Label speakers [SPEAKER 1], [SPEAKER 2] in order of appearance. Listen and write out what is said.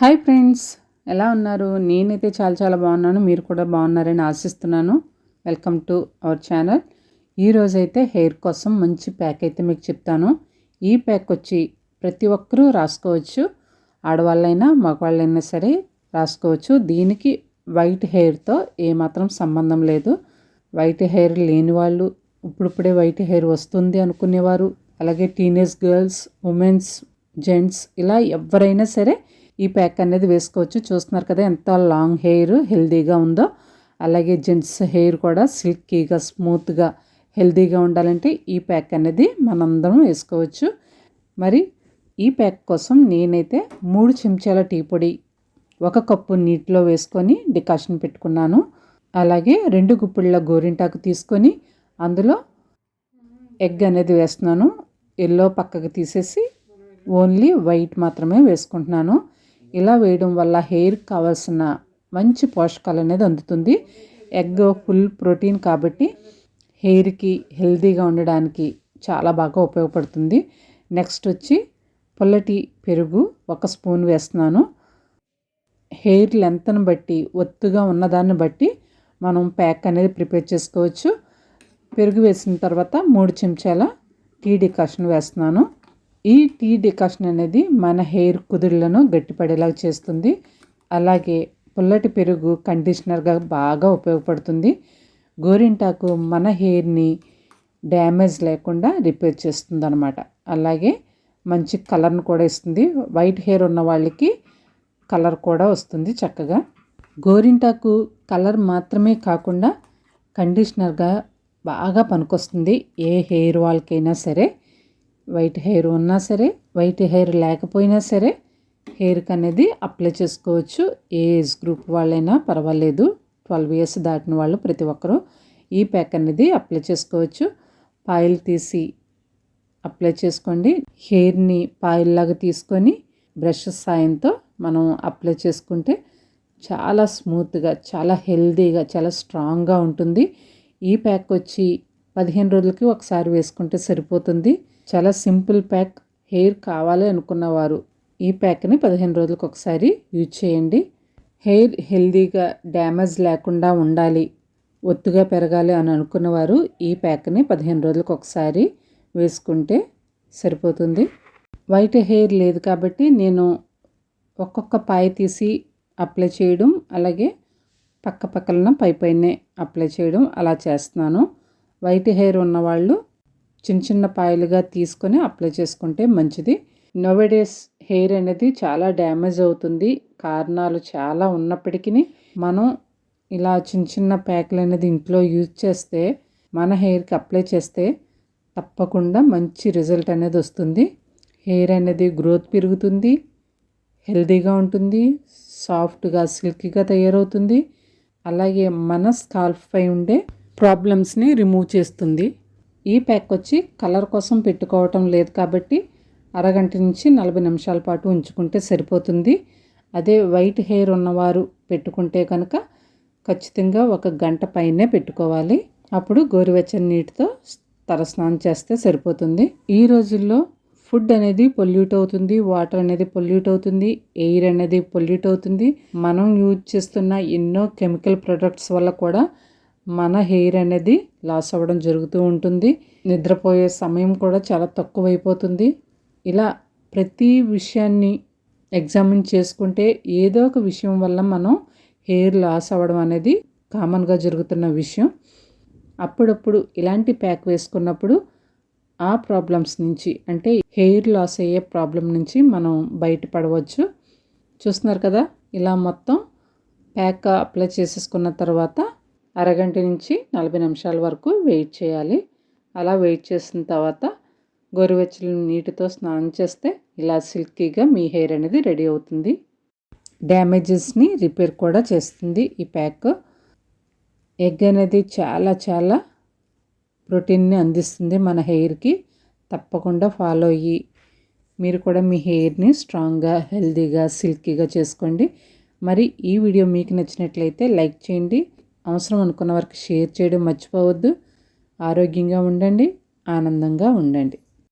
[SPEAKER 1] Hi friends ఎలా ఉన్నారు? నేనైతే చాలా చాలా బాగున్నాను. మీరు కూడా బాగున్నారని ఆశిస్తున్నాను. Welcome to our channel. ఈరోజైతే హెయిర్ కోసం మంచి ప్యాక్ అయితే మీకు చెప్తాను. ఈ ప్యాక్ వచ్చి ప్రతి ఒక్కరూ రాసుకోవచ్చు. ఆడవాళ్ళైనా మగవాళ్ళైనా సరే రాసుకోవచ్చు. దీనికి వైట్ హెయిర్తో ఏమాత్రం సంబంధం లేదు. వైట్ హెయిర్ లేని వాళ్ళు ఇప్పుడిప్పుడే వైట్ హెయిర్ వస్తుంది అనుకునేవారు. అలాగే టీనేజ్ గర్ల్స్ ఉమెన్స్ జెంట్స్ ఇలా ఎవరైనా సరే ఈ ప్యాక్ అనేది వేసుకోవచ్చు. చూస్తున్నారు కదా ఎంత లాంగ్ హెయిర్ హెల్దీగా ఉందో. అలాగే జెంట్స్ హెయిర్ కూడా సిల్కీగా స్మూత్గా హెల్దీగా ఉండాలంటే ఈ ప్యాక్ అనేది మనందరం వేసుకోవచ్చు. మరి ఈ ప్యాక్ కోసం నేనైతే మూడు చెంచాల టీ పొడి ఒక కప్పు నీటిలో వేసుకొని డికాషన్ పెట్టుకున్నాను. అలాగే రెండు గుప్పిళ్ళ గోరింటాకు తీసుకొని అందులో ఎగ్ అనేది వేస్తున్నాను. ఎల్లో పక్కకు తీసేసి ఓన్లీ వైట్ మాత్రమే వేసుకుంటున్నాను. ఇలా వేయడం వల్ల హెయిర్ కావాల్సిన మంచి పోషకాలు అనేది అందుతుంది. ఎగ్ ఫుల్ ప్రోటీన్ కాబట్టి హెయిర్కి హెల్తీగా ఉండడానికి చాలా బాగా ఉపయోగపడుతుంది. నెక్స్ట్ వచ్చి పుల్లటి పెరుగు ఒక స్పూన్ వేస్తున్నాను. హెయిర్ లెంత్ని బట్టి ఒత్తుగా ఉన్నదాన్ని బట్టి మనం ప్యాక్ అనేది ప్రిపేర్ చేసుకోవచ్చు. పెరుగు వేసిన తర్వాత మూడు చెంచాల టీ డికాషన్ వేస్తున్నాను. ఈ టీ డికాషన్ అనేది మన హెయిర్ కుదుళ్ళను గట్టిపడేలాగా చేస్తుంది. అలాగే పుల్లటి పెరుగు కండిషనర్గా బాగా ఉపయోగపడుతుంది. గోరింటాకు మన హెయిర్ని డ్యామేజ్ లేకుండా రిపేర్ చేస్తుంది అనమాట అలాగే మంచి కలర్ను కూడా ఇస్తుంది. వైట్ హెయిర్ ఉన్న వాళ్ళకి కలర్ కూడా వస్తుంది చక్కగా. గోరింటాకు కలర్ మాత్రమే కాకుండా కండిషనర్గా బాగా పనికొస్తుంది ఏ హెయిర్ వాళ్ళకైనా సరే. వైట్ హెయిర్ ఉన్నా సరే వైట్ హెయిర్ లేకపోయినా సరే హెయిర్కి అనేది అప్లై చేసుకోవచ్చు. ఏ ఏజ్ గ్రూప్ వాళ్ళైనా పర్వాలేదు. ట్వెల్వ్ ఇయర్స్ దాటిన వాళ్ళు ప్రతి ఒక్కరూ ఈ ప్యాక్ అనేది అప్లై చేసుకోవచ్చు. పాయిల్ తీసి అప్లై చేసుకోండి. హెయిర్ని పాయిల్లాగా తీసుకొని బ్రష్ సాయంతో మనం అప్లై చేసుకుంటే చాలా స్మూత్గా చాలా హెల్దీగా చాలా స్ట్రాంగ్గా ఉంటుంది. ఈ ప్యాక్ వచ్చి పదిహేను రోజులకి ఒకసారి వేసుకుంటే సరిపోతుంది. చాలా సింపుల్ ప్యాక్ హెయిర్ కావాలి అనుకున్నవారు ఈ ప్యాక్ని పదిహేను రోజులకు ఒకసారి యూజ్ చేయండి. హెయిర్ హెల్దీగా డ్యామేజ్ లేకుండా ఉండాలి ఒత్తుగా పెరగాలి అని అనుకున్నవారు ఈ ప్యాక్ని పదిహేను రోజులకు ఒకసారి వేసుకుంటే సరిపోతుంది. వైట్ హెయిర్ లేదు కాబట్టి నేను ఒక్కొక్క పాయ తీసి అప్లై చేయడం అలాగే పక్క పక్కన పై పైనే అప్లై చేయడం అలా చేస్తున్నాను. వైట్ హెయిర్ ఉన్నవాళ్ళు చిన్న చిన్న పాయలుగా తీసుకొని అప్లై చేసుకుంటే మంచిది. నోవెడేస్ హెయిర్ అనేది చాలా డ్యామేజ్ అవుతుంది. కారణాలు చాలా ఉన్నప్పటికీ మనం ఇలా చిన్న చిన్న ప్యాక్లు అనేది ఇంట్లో యూజ్ చేస్తే మన హెయిర్కి అప్లై చేస్తే తప్పకుండా మంచి రిజల్ట్ అనేది వస్తుంది. హెయిర్ అనేది గ్రోత్ పెరుగుతుంది హెల్దీగా ఉంటుంది సాఫ్ట్గా సిల్కీగా తయారవుతుంది. అలాగే మన స్కాల్ఫ్పై ఉండే ప్రాబ్లమ్స్ని రిమూవ్ చేస్తుంది. ఈ ప్యాక్ వచ్చి కలర్ కోసం పెట్టుకోవటం లేదు కాబట్టి అరగంట నుంచి నలభై నిమిషాల పాటు ఉంచుకుంటే సరిపోతుంది. అదే వైట్ హెయిర్ ఉన్నవారు పెట్టుకుంటే కనుక ఖచ్చితంగా ఒక గంట పైనే పెట్టుకోవాలి. అప్పుడు గోరువెచ్చని నీటితో తలస్నానం చేస్తే సరిపోతుంది. ఈ రోజుల్లో ఫుడ్ అనేది పొల్యూట్ అవుతుంది వాటర్ అనేది పొల్యూట్ అవుతుంది ఎయిర్ అనేది పొల్యూట్ అవుతుంది. మనం యూజ్ చేస్తున్న ఎన్నో కెమికల్ ప్రొడక్ట్స్ వల్ల కూడా మన హెయిర్ అనేది లాస్ అవ్వడం జరుగుతూ ఉంటుంది. నిద్రపోయే సమయం కూడా చాలా తక్కువైపోతుంది. ఇలా ప్రతి విషయాన్ని ఎగ్జామిన్ చేసుకుంటే ఏదో ఒక విషయం వల్ల మనం హెయిర్ లాస్ అవ్వడం అనేది కామన్గా జరుగుతున్న విషయం. అప్పుడప్పుడు ఇలాంటి ప్యాక్ వేసుకున్నప్పుడు ఆ ప్రాబ్లమ్స్ నుంచి అంటే హెయిర్ లాస్ అయ్యే ప్రాబ్లం నుంచి మనం బయటపడవచ్చు. చూస్తున్నారు కదా? ఇలా మొత్తం ప్యాక్ అప్లై చేసేసుకున్న తర్వాత అరగంట నుంచి నలభై నిమిషాల వరకు వెయిట్ చేయాలి. అలా వెయిట్ చేసిన తర్వాత గోరువెచ్చని నీటితో స్నానం చేస్తే ఇలా సిల్కీగా మీ హెయిర్ అనేది రెడీ అవుతుంది. డ్యామేజెస్ని రిపేర్ కూడా చేస్తుంది ఈ ప్యాక్. ఎగ్ అనేది చాలా చాలా ప్రోటీన్ని అందిస్తుంది మన హెయిర్కి. తప్పకుండా ఫాలో అయ్యి మీరు కూడా మీ హెయిర్ని స్ట్రాంగ్గా హెల్దీగా సిల్కీగా చేసుకోండి. మరి ఈ వీడియో మీకు నచ్చినట్లయితే లైక్ చేయండి. అవసరం అనుకున్న వారికి షేర్ చేయడం మర్చిపోవద్దు. ఆరోగ్యంగా ఉండండి ఆనందంగా ఉండండి.